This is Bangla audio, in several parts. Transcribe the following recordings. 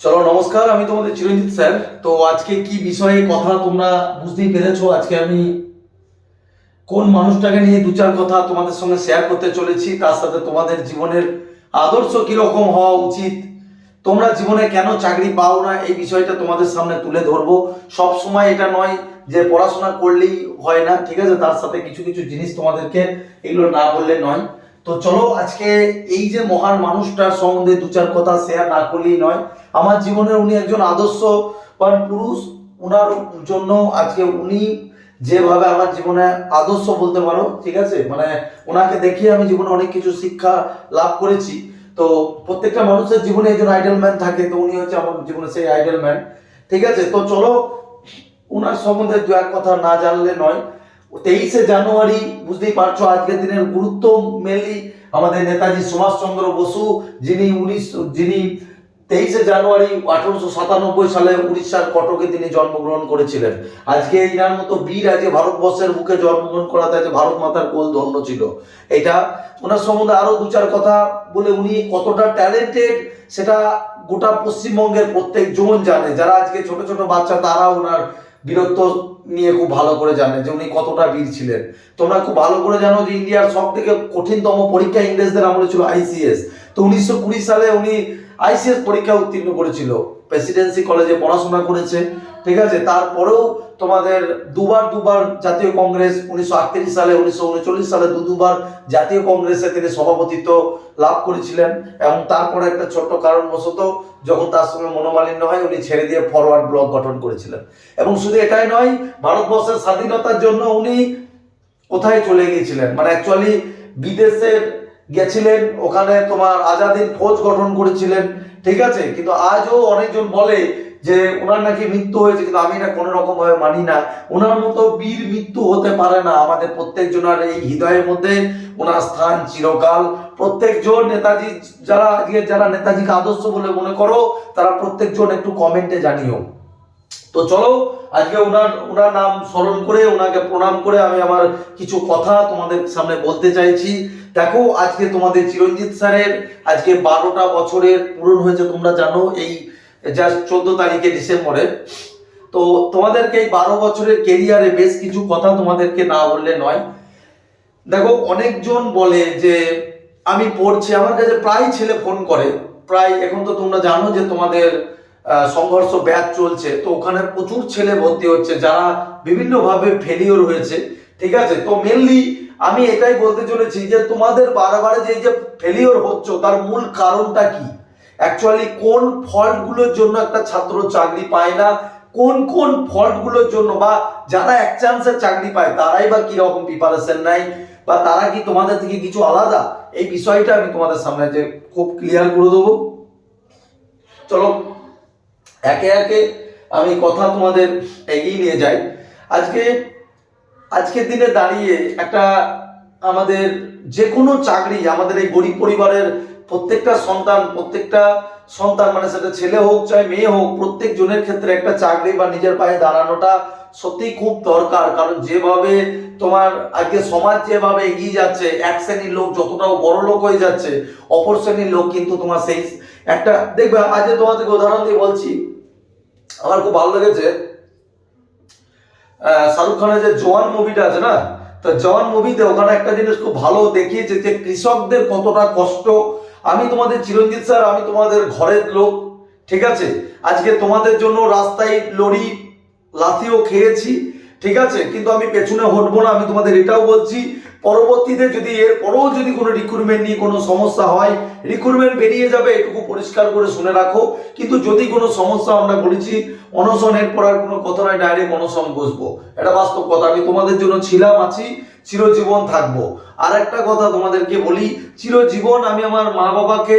চলো, নমস্কার, আমি তোমাদের চিরঞ্জিত স্যার। তো আজকে কি বিষয়ে কথা তোমরা বুঝতেই পেরেছ? আজকে আমি কোন মানুষটাকে নিয়ে দু চার কথা তোমাদের সঙ্গে শেয়ার করতে চলেছি, তার সাথে তোমাদের জীবনের আদর্শ কীরকম হওয়া উচিত, তোমরা জীবনে কেন চাকরি পাও না, এই বিষয়টা তোমাদের সামনে তুলে ধরবো। সব সময় এটা নয় যে পড়াশোনা করলেই হয় না, ঠিক আছে? তার সাথে কিছু কিছু জিনিস তোমাদেরকে এগুলো না বললে নয়। তো চলো আজকে এই যে মহান মানুষটার সম্বন্ধে দু চার কথা শেয়ার না করলেই নয়। আমার জীবনের উনি একজন আদর্শবান পুরুষ ওনার জন্য আজকে উনি যেভাবে আমার জীবনে আদর্শ বলতে পারো, ঠিক আছে? মানে ওনাকে দেখিয়ে আমি জীবনে অনেক কিছু শিক্ষা লাভ করেছি। তো প্রত্যেকটা মানুষের জীবনে একজন আইডল ম্যান থাকে, তো উনি হচ্ছে আমার জীবনে সেই আইডল ম্যান ঠিক আছে? তো চলো ওনার সম্বন্ধে দু এক কথা না জানলে নয়। তেইশে জানুয়ারি, বুঝতেই পারছ আজকের দিনের গুরুত্ব মেনলি আমাদের নেতাজি সুভাষচন্দ্র বসু, যিনি উনিশ, যিনি তেইশে জানুয়ারি আঠারোশো সাতানব্বই সালে উড়িষ্যার কটকে তিনি জন্মগ্রহণ করেছিলেন। আজকে ইনার মতো বীর আজকে ভারতবর্ষের বুকে জন্মগ্রহণ করাতে আছে ভারত মাতার কোল ধন্য ছিল। এটা ওনার সম্বন্ধে আরও দু চার কথা বলে উনি কতটা ট্যালেন্টেড সেটা গোটা পশ্চিমবঙ্গের প্রত্যেক জন জানে। যারা আজকে ছোট ছোট বাচ্চা তারা ওনার বীরত্ব নিয়ে খুব ভালো করে জানে যে উনি কতটা বীর ছিলেন। তোমরা খুব ভালো করে জানো যে ইন্ডিয়ার সব থেকে কঠিনতম পরীক্ষা ইংরেজদের আমলে ছিল আইসিএস। তো উনিশশো কুড়ি সালে উনি আইসিএস পরীক্ষা উত্তীর্ণ করেছিল। প্রেসিডেন্সি কলেজে পড়াশোনা করেছে, ঠিক আছে? তারপরেও তোমাদের দুবার দুবার জাতীয় কংগ্রেস উনিশশো আটত্রিশ সালে, উনিশশো উনচল্লিশ সালে দু দুবার জাতীয় কংগ্রেসে তিনি সভাপতিত্ব লাভ করেছিলেন এবং তারপরে একটা ছোট্ট কারণবশত যখন তার সঙ্গে মনোমালিন্য হয়, উনি ছেড়ে দিয়ে ফরওয়ার্ড ব্লক গঠন করেছিলেন। এবং শুধু এটাই নয়, ভারতবর্ষের স্বাধীনতার জন্য উনি কোথায় চলে গিয়েছিলেন? মানে অ্যাকচুয়ালি বিদেশের গেছিলেন, ওখানে তোমার আজাদিন ফৌজ গঠন করেছিলেন, ঠিক আছে? কিন্তু আজও অনেকজন বলে যে ওনার নাকি মৃত্যু হয়েছে, কিন্তু আমি এটা কোনো রকম ভাবে মানি না। ওনার মতো বীর মৃত্যু হতে পারে না। আমাদের প্রত্যেকজনের এই হৃদয়ের মধ্যে ওনার স্থান চিরকাল। প্রত্যেকজন নেতাজি, যারা আজকে যারা নেতাজিকে আদর্শ বলে মনে করো, তারা প্রত্যেকজন একটু কমেন্টে জানিও। তো চলো, আজকে ওনার ওনার নাম স্মরণ করে, ওনাকে প্রণাম করে আমি আমার কিছু কথা তোমাদের সামনে বলতে চাইছি। দেখো, আজকে তোমাদের চিরঞ্জিত স্যারের আজকে বারোটা বছরের পূরণ হয়েছে, তোমরা জানো, এই জাস্ট চোদ্দ তারিখে ডিসেম্বরে। তো তোমাদেরকে এই বারো বছরের কেরিয়ারে বেশ কিছু কথা তোমাদেরকে না বললে নয়। দেখো, অনেকজন বলে যে, আমি পড়ছি। আমার কাছে প্রায় ছেলে ফোন করে। প্রায়, এখন তো তোমরা জানো যে তোমাদের সংঘর্ষ ব্যাচ চলছে। তো ওখানে প্রচুর ছেলে ভর্তি হচ্ছে, যারা বিভিন্নভাবে ফেলিওর হয়েছে। ঠিক আছে? তো মেনলি আমি এটাই বলতে চলেছি যে, তোমাদের বারবার যে যে ফেলিওর হচ্ছে, তার মূল কারণটা কি? অ্যাকচুয়ালি কোন ফল্টগুলোর জন্য একটা ছাত্র চাকরি পায় না? কোন কোন ফল্টগুলোর জন্য? বা যারা এক চান্সের চাকরি পায়, তারাই বা কি রকম প্রিপারেশন নেয়? বা তারা কি তোমাদের থেকে কিছু আলাদা? এই বিষয়টা আমি তোমাদের সামনে যে খুব ক্লিয়ার করে দেবো। চলো, একে একে আমি কথা তোমাদের এগিয়ে নিয়ে যাই। আজকে, আজকের দিনে দাঁড়িয়ে একটা আমাদের যে কোনো চাকরি, আমাদের এই গরিব পরিবারের প্রত্যেকটা সন্তান প্রত্যেকটা সন্তান মানে সেটা ছেলে হোক চাই মেয়ে হোক, প্রত্যেক জনের ক্ষেত্রে একটা চাকরি বা নিজের পায়ে দাঁড়ানোটা সত্যি খুব দরকার। কারণ যেভাবে তোমার আজকে সমাজ যেভাবে এগিয়ে যাচ্ছে, এক শ্রেণির লোক যতটাও বড় লোক হয়ে যাচ্ছে, অপর শ্রেণির লোক কিন্তু তোমার সেই একটা দেখবে, আজ তোমাদেরকে উদাহরণ দিয়ে বলছি, আমার খুব ভালো লেগেছে। শাহরুখ খানের যে জওয়ান মুভিটা আছে না, তো জওয়ান মুভিতে ওখানে একটা জিনিস খুব ভালো দেখিয়েছে যে কৃষকদের কতটা কষ্ট আমি তোমাদের চিরঞ্জিত স্যার, আমি তোমাদের ঘরের লোক, ঠিক আছে? আজকে তোমাদের জন্য রাস্তায় লড়ি লাথিও খেয়েছি, ঠিক আছে? কিন্তু আমি পেছনে হটবো না, আমি তোমাদের এটাও বলছি, পরবর্তীতে যদি এর পরেও যদি কোনো রিক্রুটমেন্ট নিয়ে কোনো সমস্যা হয় রিক্রুটমেন্ট বেরিয়ে যাবে, এটুকু পরিষ্কার করে শুনে রাখো। কিন্তু যদি কোনো সমস্যা আমরা বলেছি অনশনের পর আর কোনো কথা নয় ডাইরেক্ট অনশন বসবো। এটা বাস্তব কথা, আমি তোমাদের জন্য ছিলাম, আছি। চিরজীবন থাকব। আর একটা কথা তোমাদেরকে বলি, চিরজীবন আমি আমার মা বাবাকে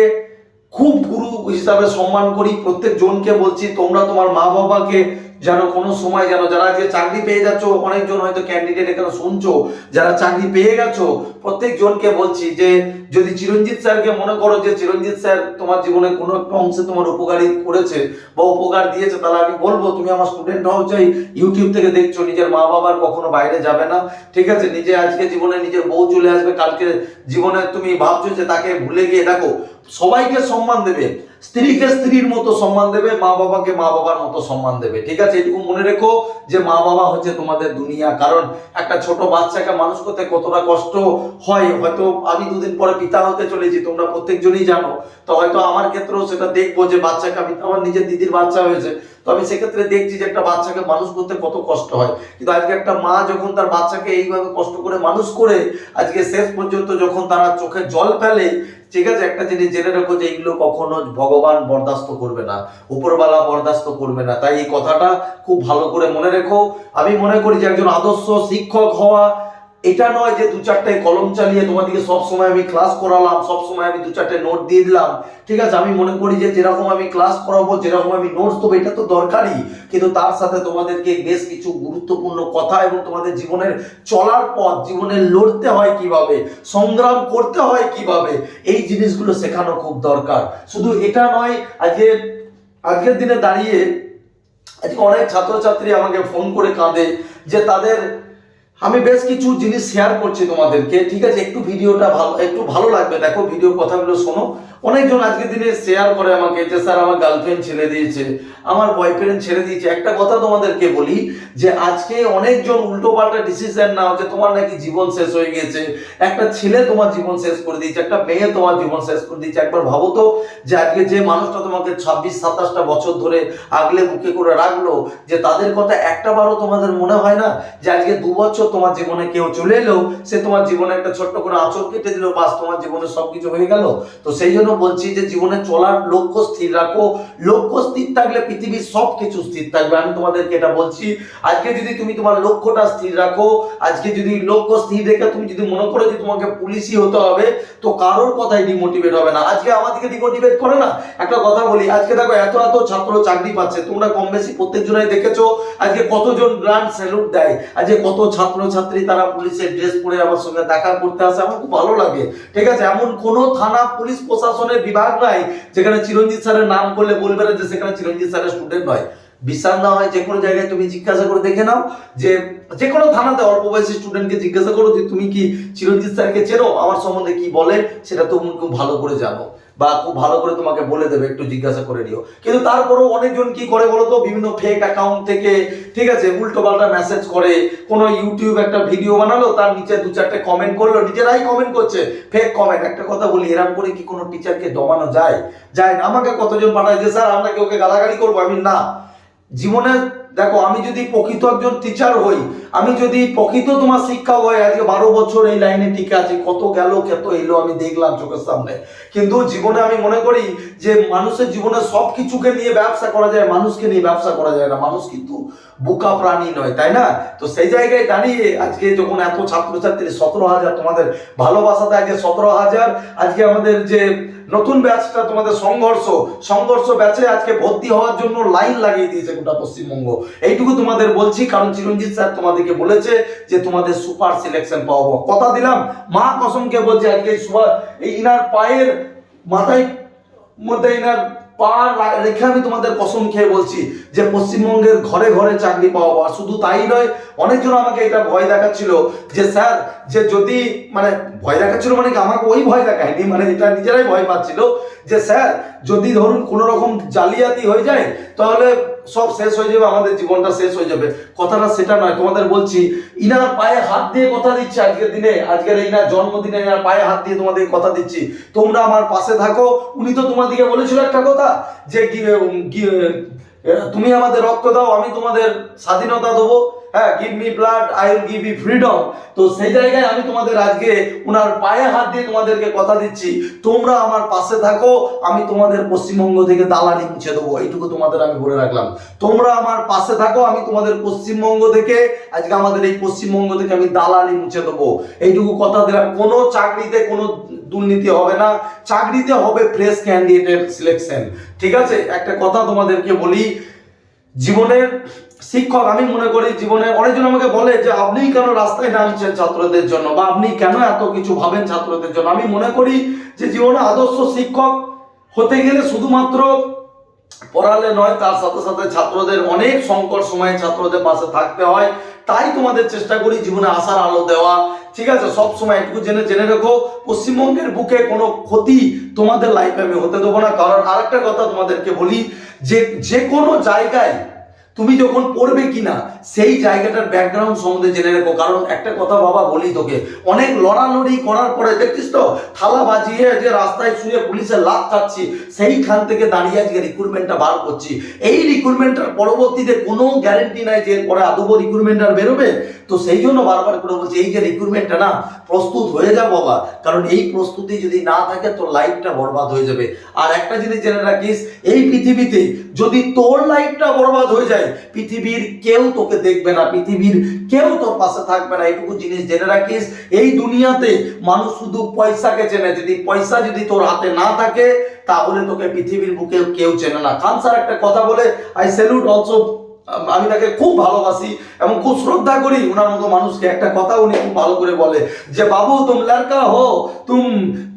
খুব গুরু হিসাবে সম্মান করি। প্রত্যেক জনকে বলছি, তোমরা তোমার মা বাবাকে যেন কোনো সময় যেন যারা আজকে চাকরি পেয়ে যাচ্ছ, অনেকজন হয়তো ক্যান্ডিডেট এখানে শুনছো, যারা চাকরি পেয়ে গেছো প্রত্যেক জনকে বলছি যে, যদি চিরঞ্জিত স্যারকে মনে করো যে চিরঞ্জিত স্যার তোমার জীবনে কোনো একটা অংশে তোমার উপকারী করেছে বা উপকার দিয়েছে, তাহলে আমি বলব তুমি আমার স্টুডেন্ট হও চাই ইউটিউব থেকে দেখছ, নিজের মা বাবার কখনো বাইরে যাবে না। ঠিক আছে? নিজে আজকে জীবনে নিজের বউ চলে আসবে, কালকে জীবনে তুমি ভাবছ যে তাকে ভুলে গিয়ে, দেখো সবাইকে সম্মান দেবে। স্ত্রীকে স্ত্রীর মতো সম্মান দেবে, মা বাবাকে মা বাবার মতো সম্মান দেবে। ঠিক আছে? এটুকু মনে রেখো যে মা বাবা হচ্ছে তোমাদের দুনিয়া। কারণ একটা ছোট বাচ্চাকে মানুষ করতে কতটা কষ্ট হয়, হয়তো আমি দুদিন পরে পিতা হতে চলেছি, তোমরা প্রত্যেকজনই জানো। তো হয়তো আমার ক্ষেত্রেও সেটা দেখব যে বাচ্চাকে আমি, আমার নিজের দিদির বাচ্চা হয়েছে। তো আমি সেক্ষেত্রে দেখছি যে একটা বাচ্চাকে মানুষ করতে কত কষ্ট হয়। কিন্তু আজকে একটা মা যখন তার বাচ্চাকে এইভাবে কষ্ট করে মানুষ করে, আজকে শেষ পর্যন্ত যখন তারা চোখে জল ফেলে ঠিক আছে, একটা জিনিস জেনে রাখো যে এইগুলো কখনো ভগবান বরদাস্ত করবে না উপরবালা বরদাস্ত করবে না। তাই এই কথাটা খুব ভালো করে মনে রেখো। আমি মনে করি যে একজন আদর্শ শিক্ষক হওয়া এটা নয় যে দু চারটে কলম চালিয়ে তোমাদেরকে সব সময় আমি ক্লাস করালাম, সব সময় আমি দু চারটে নোট দিয়ে দিলাম। ঠিক আছে, আমি মনে করি যে যেরকম আমি ক্লাস করাবো, যেরকম আমি নোটস দেবো, এটা তো দরকারই। কিন্তু তার সাথে তোমাদেরকে বেশ কিছু গুরুত্বপূর্ণ কথা এবং তোমাদের জীবনের চলার পথ, জীবনে লড়তে হয় কীভাবে, সংগ্রাম করতে হয় কীভাবে, এই জিনিসগুলো শেখানো খুব দরকার। শুধু এটা নয়, আজকে, আজকের দিনে দাঁড়িয়ে আজকে অনেক ছাত্রছাত্রী আমাকে ফোন করে কাঁদে যে তাদের আমি বেশ কিছু জিনিস শেয়ার করছি তোমাদেরকে। ঠিক আছে? একটু ভিডিওটা ভালো, একটু ভালো লাগবে। দেখো ভিডিও কথাগুলো শোনো। অনেকজন আজকের দিনে শেয়ার করে আমাকে যে, স্যার, আমার গার্লফ্রেন্ড ছেড়ে দিয়েছে, আমার বয়ফ্রেন্ড ছেড়ে দিয়েছে। একটা কথা তোমাদেরকে বলি যে, আজকে অনেকজন উল্টো পাল্টা ডিসিশন নাও যে তোমার নাকি জীবন শেষ হয়ে গেছে। একটা ছেলে তোমার জীবন শেষ করে দিয়েছে, একটা মেয়ে তোমার জীবন শেষ করে দিয়েছে। একবার ভাবো তো যে, আজকে যে মানুষটা তোমাকে ছাব্বিশ, সাতাশটা বছর ধরে আগলে মুখে করে রাখল, যে তাদের কথা একটা বারও তোমাদের মনে হয় না? যে আজকে দু বছর তোমার জীবনে কেউ চলে এলো, সে তোমার জীবনে একটা ছোট্ট করে আঁচড় কেটে দিল, বাস তোমার জীবনে সবকিছু হয়ে গেল? তো সেই জন্য বলছি যে জীবনে চলার লক্ষ্য স্থির রাখো। লক্ষ্য স্থির থাকলে পৃথিবীর সব কিছু স্থির থাকবে। আমি তোমাদেরকে এটা বলছি। আজকে যদি তুমি তোমার লক্ষ্যটা স্থির রাখো, আজকে যদি লক্ষ্য স্থির রেখে তুমি যদি মনে করো যে তোমাকে পুলিশই হতে হবে, তো কারোর কথাই ডিমোটিভেট হবে না। আজকে আমাদেরকে ডিমোটিভেট করে না? একটা কথা বলি, আজকে দেখো এত এত ছাত্র চাকরি পাচ্ছে, তোমরা কম বেশি প্রত্যেকজনাই দেখেছ, আজকে কতজন গ্রান্ড স্যালুট দেয়, আজকে কত ছাত্র ছাত্রী তারা পুলিশের ড্রেস পরে আমার সঙ্গে দেখা করতে আসে, আমার খুব ভালো লাগে। ঠিক আছে, এমন কোনো থানা, পুলিশ প্রশাসনের বিভাগ নাই যেখানে চিরঞ্জিত স্যারের নাম করলে বলবে না যে সেখানে চিরঞ্জিত স্যারের স্টুডেন্ট নয়। বিশ্বাস না হয় যে কোনো জায়গায় তুমি জিজ্ঞাসা করে দেখে নাও যে যে কোনো থানাতে অল্প বয়সী স্টুডেন্টকে জিজ্ঞাসা করো যে তুমি কি চিরঞ্জিত স্যারকে চেনো? আমার সম্বন্ধে কি বলে? সেটা তুমি খুব ভালো করে জানো বা খুব ভালো করে তোমাকে বলে দেবে, একটু জিজ্ঞাসা করে নিও। কিন্তু তারপরেও অনেকজন কি করে বলো তো? বিভিন্ন ফেক অ্যাকাউন্ট থেকে, ঠিক আছে উল্টো পাল্টা মেসেজ করে, কোনো ইউটিউব একটা ভিডিও বানালো, তার নিচে দু চারটে কমেন্ট করল, নিজেরাই কমেন্ট করছে ফেক কমেন্ট একটা কথা বলি এরকম করে কি কোনো টিচারকে দমানো যায়? যায় না? আমাকে কতজন পাঠায় যে, স্যার, আমরা কি ওকে গালাগালি করব? আমি না। জীবনে, দেখো, আমি যদি প্রকৃত একজন টিচার হই, আমি যদি প্রকৃত তোমার শিক্ষা হয় আজকে বারো বছর এই লাইনে টিকে আছি, কত গেল, কত এলো, আমি দেখলাম চোখের সামনে। কিন্তু জীবনে আমি মনে করি যে মানুষের জীবনে সব কিছুকে নিয়ে ব্যবসা করা যায়, মানুষকে নিয়ে ব্যবসা করা যায় না, মানুষ কিন্তু বোকা প্রাণী নয়, তাই না? তো সেই জায়গায় দাঁড়িয়ে আজকে যখন এত ছাত্রছাত্রী সতেরো হাজার, তোমাদের ভালোবাসাতে আজকে সতেরো হাজার, আজকে আমাদের যে নতুন ব্যাচটা, তোমাদের সংঘর্ষ সংঘর্ষ ব্যাচে আজকে ভর্তি হওয়ার জন্য লাইন লাগিয়ে দিয়েছে গোটা পশ্চিমবঙ্গ। এইটুকু তোমাদের বলছি, কারণ চিরঞ্জিত স্যার তোমাদেরকে বলেছে যে তোমাদের সুপার সিলেকশন পাওয়াবো কথা দিলাম, মা কসমকে বলছে, আজকে সুপার এই ইনার পায়ের মাথায়, মধ্যে ইনার পা রেখে আমি তোমাদের কসম খেয়ে বলছি যে পশ্চিমবঙ্গের ঘরে ঘরে চাকরি পাওয়া আর শুধু তাই নয়, অনেকজন আমাকে এটা ভয় দেখাচ্ছিল যে, স্যার, যে যদি মানে ভয় দেখাচ্ছিল মানে আমাকে ওই ভয় দেখায়নি মানে এটা নিজেরাই ভয় পাচ্ছিল যে, স্যার, যদি ধরুন কোনো রকম জালিয়াতি হয়ে যায়, তাহলে সব শেষ হয়ে যাবে, আমাদের জীবনটা শেষ হয়ে যাবে। কথাটা সেটা নয়, তোমাদের বলছি, ইনার পায়ে হাত দিয়ে কথা দিচ্ছি আজকের দিনে, আজকের ইনার জন্মদিনে ইনার পায়ে হাত দিয়ে তোমাদের কথা দিচ্ছি। তোমরা আমার পাশে থাকো, উনি তো তোমাদেরকে বলেছিল একটা কথা, যে তুমি আমাদের রক্ত দাও, আমি তোমাদের স্বাধীনতা দেবো। হ্যাঁ give me blood I will give you freedom তো সেই জায়গায় আমি তোমাদের আজকে ওনার পায়ে হাত দিয়ে তোমাদেরকে কথা দিচ্ছি। তোমরা আমার পাশে থাকো, আমি তোমাদের পশ্চিমবঙ্গ থেকে দালালি মুছে দেবো। এইটুকু তোমাদের আমি বলে রাখলাম। তোমরা আমার পাশে থাকো, আমি তোমাদের পশ্চিমবঙ্গ থেকে, আজকে আমাদের এই পশ্চিমবঙ্গ থেকে আমি দালালি মুছে দেবো। এইটুকু কথা দিলাম। কোনো চাকরিতে কোনো দুর্নীতি হবে না। চাকরিতে হবে ফ্রেশ ক্যান্ডিডেটের সিলেকশন ঠিক আছে? একটা কথা তোমাদেরকে বলি জীবনের শিক্ষক, আমি মনে করি জীবনে অনেকজন আমাকে বলে যে আপনি কেন রাস্তায় নামছেন ছাত্রদের জন্য বা আপনি কেন এত কিছু ভাবেন ছাত্রদের জন্য? আমি মনে করি যে, জীবনে আদর্শ শিক্ষক হতে গেলে শুধুমাত্র পড়ালে নয়, তার সাথে সাথে ছাত্রদের অনেক সংকট সময়ে ছাত্রদের পাশে থাকতে হয়। তাই তোমাদের চেষ্টা করি জীবনে আসার আলো দেওয়া। ঠিক আছে, সব সময় একটু জেনে জেনে রেখো, পশ্চিমবঙ্গের বুকে কোনো ক্ষতি তোমাদের লাইফে আমি হতে দেবো না। কারণ আরেকটা কথা তোমাদেরকে বলি, যে যে কোনো জায়গায় তুমি যখন পড়বে কিনা, সেই জায়গাটার ব্যাকগ্রাউন্ড সম্বন্ধে জেনে রেখো। কারণ একটা কথা বাবা বলি তোকে, অনেক লড়ালড়ি করার পরে, দেখছিস তো, থালা বাজিয়ে যে রাস্তায় শুয়ে পুলিশের লাভ খাচ্ছি, সেইখান থেকে দাঁড়িয়ে আজকে রিক্রুটমেন্টটা বার করছি। এই রিক্রুটমেন্টটার পরবর্তীতে কোনো গ্যারেন্টি নাই যে এরপরে আদৌ রিক্রুটমেন্ট বেরোবে? তো সেই জন্য বারবার করে বলছি, এই যে রিক্রুটমেন্টটা না প্রস্তুত হয়ে যা বাবা। কারণ এই প্রস্তুতি যদি না থাকে, তোর লাইফটা বরবাদ হয়ে যাবে। আর একটা জিনিস জেনে রাখিস, এই পৃথিবীতে যদি তোর লাইফটা বরবাদ হয়ে যায়, পৃথিবীর কেউ তোকে দেখবে না, পৃথিবীর কেউ তোর পাশে থাকবে না। এইটুকু জিনিস জেনে রাখিস, এই দুনিয়াতে মানুষ শুধু পয়সাকে চেনে। যদি পয়সা যদি তোর হাতে না থাকে, তাহলে তোকে পৃথিবীর বুকে কেউ চেনে না। খান স্যার একটা কথা বলে আই স্যালুট অলসো আমি তাকে খুব ভালোবাসি এবং খুব শ্রদ্ধা করি। ওনার মতো মানুষকে একটা কথা উনি খুব ভালো করে বলে যে, বাবু, তুম লড়কা হো। তুম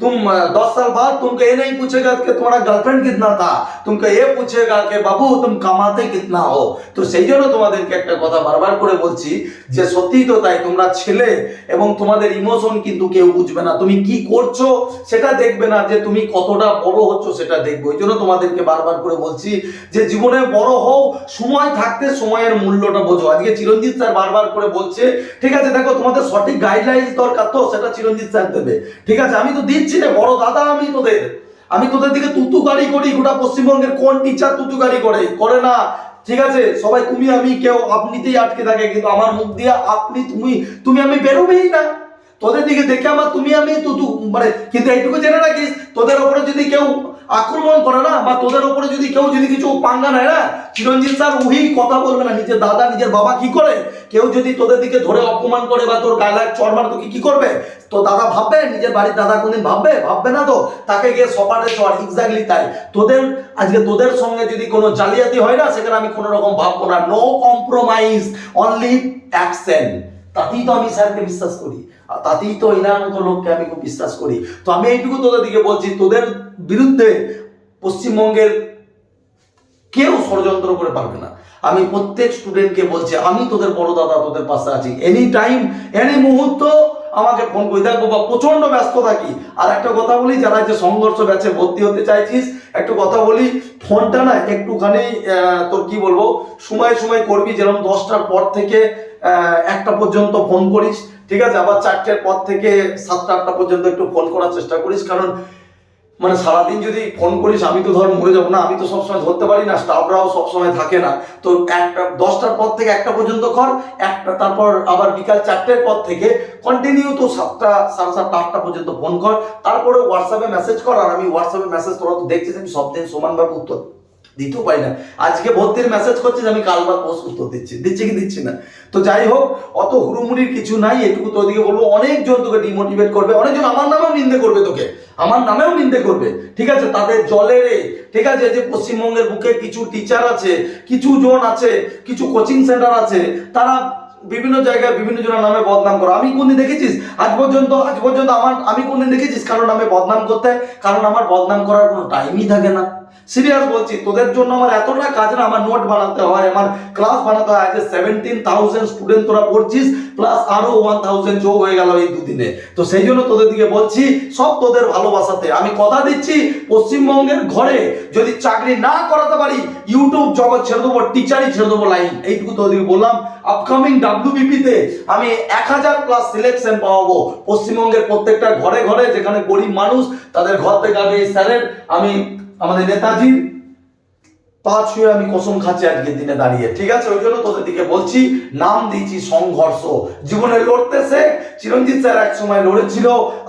তুম দশ সাল বাদ তুমি এ নেই পুছেগা কে তোমার গার্লফ্রেন্ড কিতনা তা তুমি এ পুছেগা কে বাবু, তুম কামাতে কিতনা হো। তো সেই জন্য তোমাদেরকে একটা কথা বারবার করে বলছি যে, সত্যি তো তাই, তোমরা ছেলে এবং তোমাদের ইমোশন কিন্তু কেউ বুঝবে না। তুমি কি করছ সেটা দেখবে না যে, তুমি কতটা বড় হচ্ছ সেটা দেখবে। ওই জন্য তোমাদেরকে বারবার করে বলছি যে, জীবনে বড় হও, সময় থাক থাকতে সময়ের মূল্যটা বোঝো। আজকে চিরঞ্জিত স্যার বারবার করে বলছে, ঠিক আছে, দেখো, তোমাদের সঠিক গাইডলাইন্স দরকার তো, সেটা চিরঞ্জিত স্যার দেবে। ঠিক আছে, আমি তো দিচ্ছি রে, বড় দাদা আমি তোদের। আমি তোদের দিকে তুতু গাড়ি করি, গোটা পশ্চিমবঙ্গের কোন টিচার তুতু গাড়ি করে? করে না। ঠিক আছে, সবাই, তুমি, আমি, কেউ, আপনিতেই আটকে থাকে, কিন্তু আমার মুখ দিয়ে আপনি, তুমি তুমি, আমি বেরোবেই না। তোদের দিকে দেখে আমার, তুমি, আমি তুতু মানে কিন্তু এইটুকু জেনে রাখিস, তোদের ওপরে যদি কেউ আক্রমণ করে না, বা তোদের ওপরে যদি কেউ যদি কিছু পাঙ্গা নেয় না চিরঞ্জিত স্যার ওই কথা বলবে না, নিজের দাদা, নিজের বাবা কি করে? কেউ যদি তোদের দিকে ধরে অপমান করে, বা তোর গায়ে চড়মার তোকে কি করবে? তো দাদা ভাববে, নিজের বাড়ির দাদা কোনদিন ভাববে? ভাববে না তো? তাকে গিয়ে সপাটে চর এক্স্যাক্টলি তাই। তোদের, আজকে তোদের সঙ্গে যদি কোনো জালিয়াতি হয় না, সেখানে আমি কোনো রকম ভাববো না। নো কম্প্রোমাইজ অনলি অ্যাকশন তাতেই তো আমি স্যারকে বিশ্বাস করি। আর তাতেই তো এনার মতো লোককে আমি খুব বিশ্বাস করি। তো আমি এইটুকু তোদের দিকে বলছি, তোদের বিরুদ্ধে পশ্চিমবঙ্গের কেউ ষড়যন্ত্র করে পারবে না। আমি প্রত্যেক স্টুডেন্টকে বলছি, আমি তোদের বড় দাদা, তোদের পাশে আছি। এনি টাইম এনি মুহূর্ত আমাকে ফোন করে। দেখ বাবা প্রচণ্ড ব্যস্ত থাকি। আর একটা কথা বলি, যারা যে সংঘর্ষ ব্যাচে ভর্তি হতে চাইছিস, একটু কথা বলি, ফোনটা না একটুখানি তোর কি বলব, সময় সময় করবি। যেরকম দশটার পর থেকে একটা পর্যন্ত ফোন করিস। ঠিক আছে, আবার চারটের পর থেকে সাতটা, আটটা পর্যন্ত একটু ফোন করার চেষ্টা করিস, কারণ মানে সারাদিন যদি ফোন করিস, আমি তো ধর মরে যাব না, আমি তো সবসময় ধরতে পারি না, স্টাফরাও সবসময় থাকে না। তো একটা, দশটার পর থেকে একটা পর্যন্ত কর, একটা, তারপর আবার বিকাল চারটের পর থেকে কন্টিনিউ তো সাতটা, সাড়ে সাতটা, আটটা পর্যন্ত ফোন কর তারপরে হোয়াটসঅ্যাপে মেসেজ কর, আর আমি হোয়াটসঅ্যাপে মেসেজ তোরা তো দেখছিস, আমি সব দিন সমানভাবে উত্তর দিতেও পারি না। আজকে ভর্তির মেসেজ করছিস আমি কাল বা পোস্ট উত্তর দিচ্ছি। দিচ্ছি কি দিচ্ছি না? তো যাই হোক, অত হুড়ুমুড়ির কিছু নাই। এটুকু তোদিকে বলব অনেকজন তোকে ডিমোটিভেট করবে। অনেকজন আমার নামেও নিন্দে করবে তোকে। আমার নামেও নিন্দে করবে। ঠিক আছে? তাদের জলেরে। ঠিক আছে? যে পশ্চিমবঙ্গের বুকে কিছু টিচার আছে, কিছু জন আছে, কিছু কোচিং সেন্টার আছে, তারা বিভিন্ন জায়গায় বিভিন্ন জনের নামে বদনাম করো। আমি কোনদিন দেখেছিস? আজ পর্যন্ত আজ পর্যন্ত আমার আমি কোনদিন দেখেছিস কারও নামে বদনাম করতে? কারণ আমার বদনাম করার কোনো টাইমই থাকে না। সিরিয়াস বলছি, তোদের জন্য আমার এতটা কাজ না, আমার নোট বানাতে হয়, আমার ক্লাস বানাতে হয়। আজ সেভেন্টিন থাউজেন্ড স্টুডেন্ট তোরা পড়ছিস প্লাস আরও ওয়ান থাউজেন্ড যোগ হয়ে গেল এই দুদিনে। তো সেই জন্য তোদের দিকে বলছি, সব তোদের ভালোবাসাতে। আমি কথা দিচ্ছি, পশ্চিমবঙ্গের ঘরে যদি চাকরি না করাতে পারি ইউটিউব জগৎ ছেড়ে দেবো টিচারই ছেড়ে দেবো লাইন এইটুকু তোদেরকে বললাম। আপকামিং ডাব্লিউবিপিতে আমি এক হাজার প্লাস সিলেকশন পাওয়াবো। পশ্চিমবঙ্গের প্রত্যেকটা ঘরে ঘরে যেখানে গরিব মানুষ তাদের ঘর থেকে আমি স্যারের আমি আমাদের নেতাজির পা ছুঁয়ে আমি কসম খাচ্ছি আজকের দিনে দাঁড়িয়ে। ঠিক আছে? ওই জন্য তোদের দিকে বলছি, নাম দিয়েছি সংঘর্ষ। জীবনে লড়তে শেখ, চিরঞ্জিত স্যার এক সময় লড়েছিল।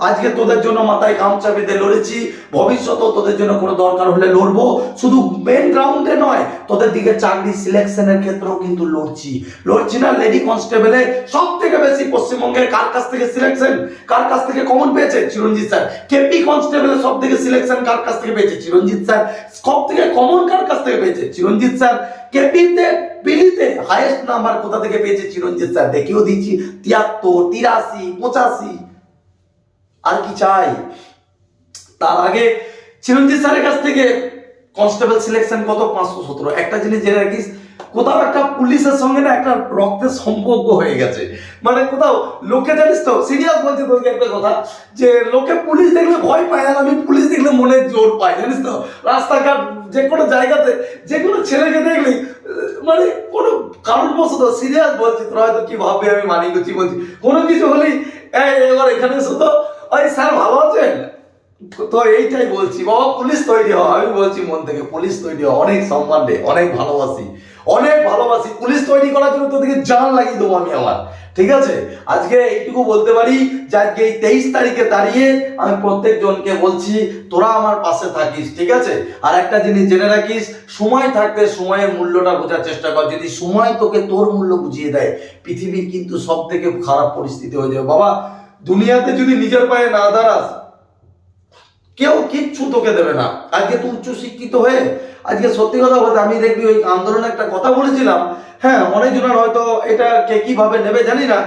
আজকে তোদের জন্য মাথায় গামছা বেঁধে লড়েছি। ভবিষ্যতেও তোদের জন্য কোনো দরকার হলে লড়বো। শুধু মেন গ্রাউন্ডে নয়, তোদের দিকে চাকরি সিলেকশনের ক্ষেত্রেও কিন্তু লড়ছি। লড়ছি না লেডি কনস্টেবলে সব থেকে বেশি পশ্চিমবঙ্গের কার কাছ থেকে সিলেকশন কার কাছ থেকে কমন পেয়েছে? চিরঞ্জিত স্যার। কেপি কনস্টেবলে সব থেকে সিলেকশন কার কাছ থেকে পেয়েছে? চিরঞ্জিত স্যার। সব থেকে কমন কার কাছ থেকে পেয়েছে। চিরঞ্জিত স্যার কেপিতে, পিলিতে হাইয়েস্ট নাম্বার কোথা থেকে পেয়েছে চিরঞ্জিত স্যার? দেখিও দিচ্ছি, তিয়াত্তর, তিরাশি, পঁচাশি। আর কি চাই? তার আগে চিরঞ্জিত স্যারের কাছ থেকে কনস্টেবল সিলেকশন কত? পাঁচশো সতেরো। একটা জিনিস জেনে রাখিস কোথাও একটা পুলিশের সঙ্গে না একটা রক্তের সম্পর্ক হয়ে গেছে। মানে কোথাও লোকে জানিস তো সিরিয়াস বলছি তোকে একটা কথা, যে লোকে পুলিশ দেখলে ভয় পায় আর আমি পুলিশ দেখলে মনে জোর পাই, জানিস তো? রাস্তাঘাট যে কোনো জায়গাতে, যে কোনো ছেলেকে দেখলি মানে কোনো কারণবশত সিরিয়াস বলছি, তোরা হয়তো কি ভাববে, আমি মানি করছি বলছি। কোনো কিছু হলেই এবার এখানে এসো তো। ওই স্যার ভালো আছেন? তো এইটাই বলছি, বাবা, পুলিশ তৈরি হও। আমি বলছি, মন থেকে পুলিশ তৈরি হও। অনেক সম্মান দে অনেক ভালোবাসি। অনেক ভালোবাসি। পুলিশ তৈরি করার জন্য তোদেরকে জান লাগিয়ে দেবো আমি আমার ঠিক আছে? আজকে এইটুকু বলতে পারি যে আজকে এই তেইশ তারিখে দাঁড়িয়ে আমি প্রত্যেকজনকে বলছি, তোরা আমার পাশে থাকিস, ঠিক আছে? আর একটা জিনিস জেনে রাখিস, সময় থাকতে সময়ের মূল্যটা বোঝার চেষ্টা কর। যদি সময় তোকে তোর মূল্য বুঝিয়ে দেয়, পৃথিবীর কিন্তু সব থেকে খারাপ পরিস্থিতি হয়ে যাবে। বাবা, দুনিয়াতে যদি নিজের পায়ে না দাঁড়াস, কেউ কিচ্ছু তোকে দেবে না। আজকে তুই উচ্চ শিক্ষিত হয়ে আজকে সত্যি কথা বলতে আমি দেখবি ওই আন্দোলনে একটা কথা বলেছিলাম। হ্যাঁ অনেকজনের হয়তো এটা কে কীভাবে নেবে জানি না।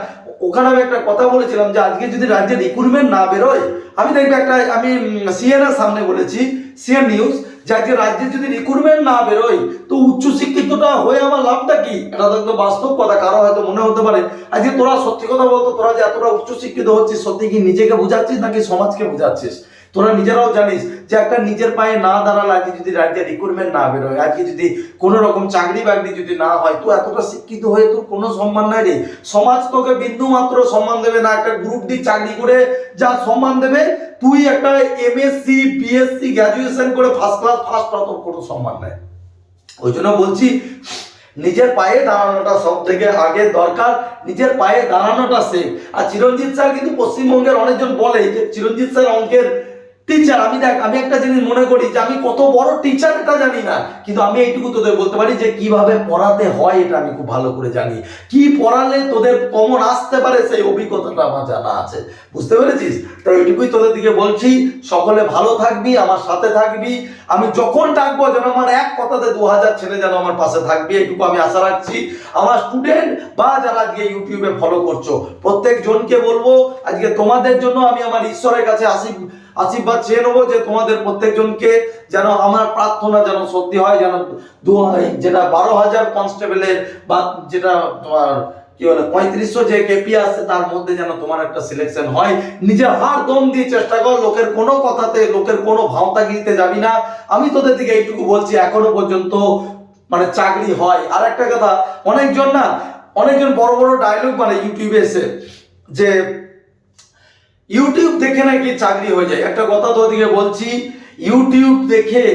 ওখানে আমি একটা কথা বলেছিলাম যে আজকে যদি রাজ্যে রিক্রুটমেন্ট না বেরোয়, আমি দেখবি একটা, আমি সিএনএর সামনে বলেছি সিএন নিউজ যে আজকে রাজ্যে যদি রিক্রুটমেন্ট না বেরোয়, তো উচ্চ শিক্ষিতটা হয়ে আমার লাভটা কি? এটা তো বাস্তব কথা, কারও হয়তো মনে হতে পারে। আজকে তোরা সত্যি কথা বলতো, তোরা যে এতটা উচ্চ শিক্ষিত হচ্ছিস, সত্যি কি নিজেকে বোঝাচ্ছিস নাকি সমাজকে বোঝাচ্ছিস? তোরা নিজেরাও জানিস যে একটা নিজের পায়ে না দাঁড়ালে আজকে যদি রাজ্যে রিক্রুটমেন্ট না বেরোয়, আজকে যদি কোনো রকম চাকরি বাকরি যদি না হয়, তো এতটা শিক্ষিত হয়ে তোর কোনো সম্মান নাই রে। সমাজ তোকে বিন্দু মাত্র সম্মান দেবে না, একটা গ্রুপ ডি চাকরি করে যা সম্মান দেবে, তুই একটা এমএসসি বিএসসি গ্র্যাজুয়েশন করে ফার্স্ট ক্লাস ফার্স্ট তোর কোনো সম্মান নাই। ওই জন্য বলছি, নিজের পায়ে দাঁড়ানোটা সব থেকে আগে দরকার, নিজের পায়ে দাঁড়ানোটা সেফ আর চিরঞ্জিত স্যার কিন্তু পশ্চিমবঙ্গের অনেকজন বলে যে, চিরঞ্জিত স্যার অঙ্কের টিচার আমি দেখ, আমি একটা জিনিস মনে করি যে আমি কত বড় টিচার এটা জানি না, কিন্তু আমি এইটুকু তোদের বলতে পারি যে কীভাবে পড়াতে হয় এটা আমি খুব ভালো করে জানি। কি পড়ালে তোদের কমন আসতে পারে সেই অভিজ্ঞতাটা আমার জানা আছে। বুঝতে পেরেছিস? তো এইটুকুই তোদের দিকে বলছি, সকলে ভালো থাকবি, আমার সাথে থাকবি। আমি যখন ডাকবো যেন আমার এক কথাতে দু হাজার ছেলে যেন আমার পাশে থাকবে, এইটুকু আমি আশা রাখছি। আমার স্টুডেন্ট বা যারা আজকে ইউটিউবে ফলো করছ প্রত্যেক জনকে বলব, আজকে তোমাদের জন্য আমি আমার ঈশ্বরের কাছে আসি আশীর্বাদ চেয়ে নেব যে তোমাদের প্রত্যেকজনকে যেন আমার প্রার্থনা যেন সত্যি হয়, যেন দু যেটা বারো হাজার কনস্টেবলের বা যেটা তোমার কি বলে, পঁয়ত্রিশশো যে কেপি আছে, তার মধ্যে যেন তোমার একটা সিলেকশন হয়। নিজে হার দম দিয়ে চেষ্টা কর, লোকের কোনো কথাতে, লোকের কোনো ভাওতাগিরিতে যাবি না। আমি তোদের দিকে এইটুকু বলছি, এখনও পর্যন্ত মানে চাকরি হয়। আর একটা কথা, অনেকজন না, অনেকজন বড় বড় ডায়লগ মানে ইউটিউবে এসে, যে ইউটিউব দেখে নাকি চাকরি হয়ে যায়। একটা কথা তো ওদিকে বলছি ইউটিউব দেখে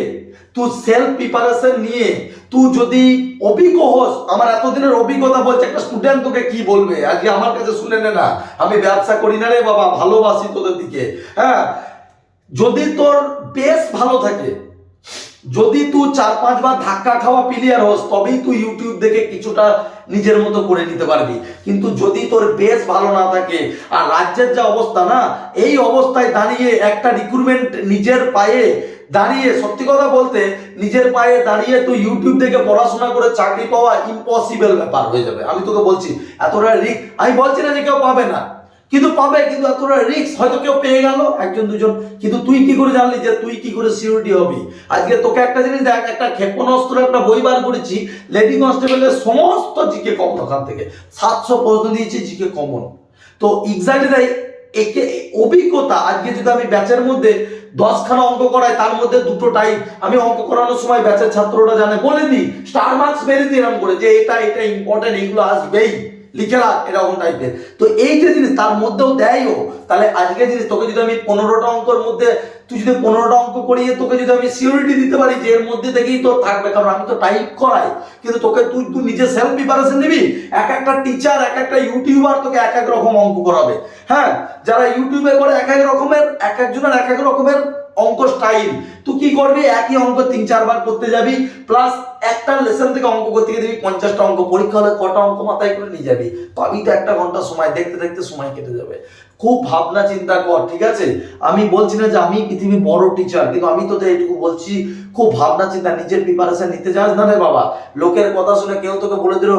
তুই সেলফ প্রিপারেশন নিয়ে তুই যদি অভিজ্ঞ হোস, আমার এতদিনের অভিজ্ঞতা বলছে, একটা স্টুডেন্ট তোকে কি বলবে? আজকে আমার কাছে শুনে নে না। আমি ব্যবসা করি না রে বাবা, ভালোবাসি তোদের দিকে। হ্যাঁ যদি তোর বেশ ভালো থাকে যদি তুই চার, পাঁচবার ধাক্কা খাওয়া প্লেয়ার হোস, তবেই তুই ইউটিউব দেখে কিছুটা নিজের মতো করে নিতে পারবি। কিন্তু যদি তোর বেশ ভালো না থাকে, আর রাজ্যের যা অবস্থা না, এই অবস্থায় দাঁড়িয়ে একটা রিক্রুটমেন্ট নিজের পায়ে দাঁড়িয়ে, সত্যি কথা বলতে, নিজের পায়ে দাঁড়িয়ে তুই ইউটিউব থেকে পড়াশোনা করে চাকরি পাওয়া ইম্পসিবল ব্যাপার হয়ে যাবে। আমি তোকে বলছি, এতটা রিস্ক আমি বলছি না যে কেউ পাবে না। কিন্তু পাবে, কিন্তু এতটা রিস্ক হয়তো কেউ পেয়ে গেল, একজন, দুজন। কিন্তু তুই কি করে জানলি যে তুই কি করে সিউরিটি হবি? আজকে তোকে একটা জিনিস দেখ, একটা ক্ষেপণাস্ত্র, একটা বই বার করেছি লেডি কনস্টেবলের সমস্ত জিকে কমন ওখান থেকে। সাতশো প্রশ্ন দিয়েছি, জিকে কমন। তো এক্সাক্টলি তাই, একে অভিজ্ঞতা, আজকে যদি আমি ব্যাচের মধ্যে দশখানা অঙ্ক করাই, তার মধ্যে দুটো টাইপ আমি অঙ্ক করানোর সময় ব্যাচের ছাত্ররা জানে, বলে দিই স্টার মার্কস মেরে দিই এরকম করে যে এটা এটা ইম্পর্টেন্ট এগুলো আসবেই। লিখে এরকম টাইপের তো এই যে জিনিস, তার মধ্যেও দেয়ও। তাহলে আজকে জিনিস, তোকে যদি আমি পনেরোটা অঙ্কের মধ্যে, তুই যদি পনেরোটা অঙ্ক করিয়ে তোকে যদি আমি সিউরিটি দিতে পারি যে এর মধ্যে থেকেই তোর থাকবে, কারণ আমি তো টাইপ করাই, কিন্তু তোকে তুই তুই নিজে সেলফ প্রিপারেশন নিবি, এক একটা টিচার এক একটা ইউটিউবার তোকে এক এক রকম অঙ্ক করাবে। হ্যাঁ? যারা ইউটিউবে করে এক এক রকমের, এক একজনের এক এক রকমের অঙ্ক স্টাইল তুই কি করবি? একই অঙ্ক তিন চারবার করতে যাবি প্লাস একটা লেসন থেকে অঙ্ক করতে গিয়ে দিবি পঞ্চাশটা অঙ্ক। পরীক্ষা হলে কটা অঙ্ক মাথায় করে নিয়ে যাবি। পাবি তো একটা ঘণ্টা সময়, দেখতে দেখতে সময় কেটে যাবে। খুব ভাবনা চিন্তা কর, ঠিক আছে? আমি বলছি না যে আমি পৃথিবী বড় টিচার কিন্তু আমি তোদের এইটুকু বলছি, খুব ভাবনা চিন্তা, নিজের প্রিপারেশন নিতে যাস না রে বাবা? লোকের কথা শুনে কেউ তোকে বলে দিল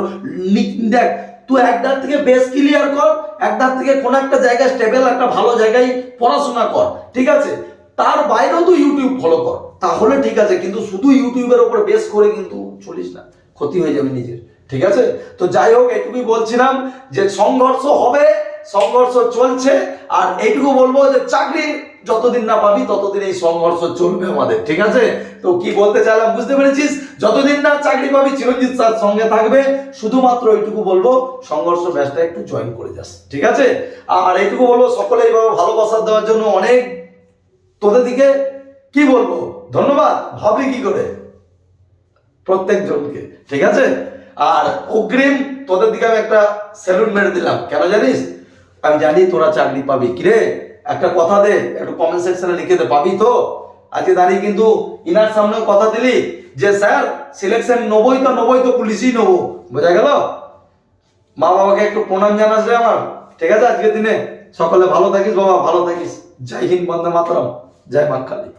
দেখ, তুই একদার থেকে বেস ক্লিয়ার কর একদার থেকে কোনো একটা জায়গায় স্টেবল একটা ভালো জায়গায় পড়াশোনা কর। ঠিক আছে? তার বাইরেও তো ইউটিউব ফলো কর। তাহলে ঠিক আছে, কিন্তু শুধু ইউটিউবের উপর বেস করে কিন্তু চলিস না। ক্ষতি হয়ে যাবে নিজের। ঠিক আছে? তো যাই হোক এটুকুই বলছিলাম যে সংঘর্ষ হবে, সংঘর্ষ চলছে, আর এইটুকু বলব যে চাকরি যতদিন না পাবি, ততদিন এই সংঘর্ষ চলবে আমাদের। ঠিক আছে? তো কি বলতে চাইলাম বুঝতে পেরেছিস? যতদিন না চাকরি পাবি, চিরঞ্জিত স্যার সঙ্গে থাকবে। শুধুমাত্র এইটুকু বলব, সংঘর্ষ ব্যাচটা একটু জয়েন করে যাস। ঠিক আছে? আর এইটুকু বলব সকলে এইভাবে ভালোবাসা দেওয়ার জন্য অনেক তোদের দিকে কি বলব? ধন্যবাদ। ভাবলি কি করে? প্রত্যেক জনকে ঠিক আছে? আর অগ্রিম তোদের দিকে আমি একটা স্যালুট মেরে দিলাম। কেন জানিস? আমি জানি তোরা চাকরি পাবি। কিরে? একটা কথা দে, একটু কমেন্ট সেকশনে লিখে দে। পাবি তো? আজকে দাঁড়িয়ে কিন্তু ইনার সামনে কথা দিলি যে, স্যার সিলেকশন নবই তো নবই তো পুলিশই নেব। বোঝা গেল? মা বাবাকে একটু প্রণাম জানাস রে আমার। ঠিক আছে? আজকের দিনে সকলে ভালো থাকিস বাবা, ভালো থাকিস। জয় হিন্দ বন্দে মাতরম। জয় মা কালী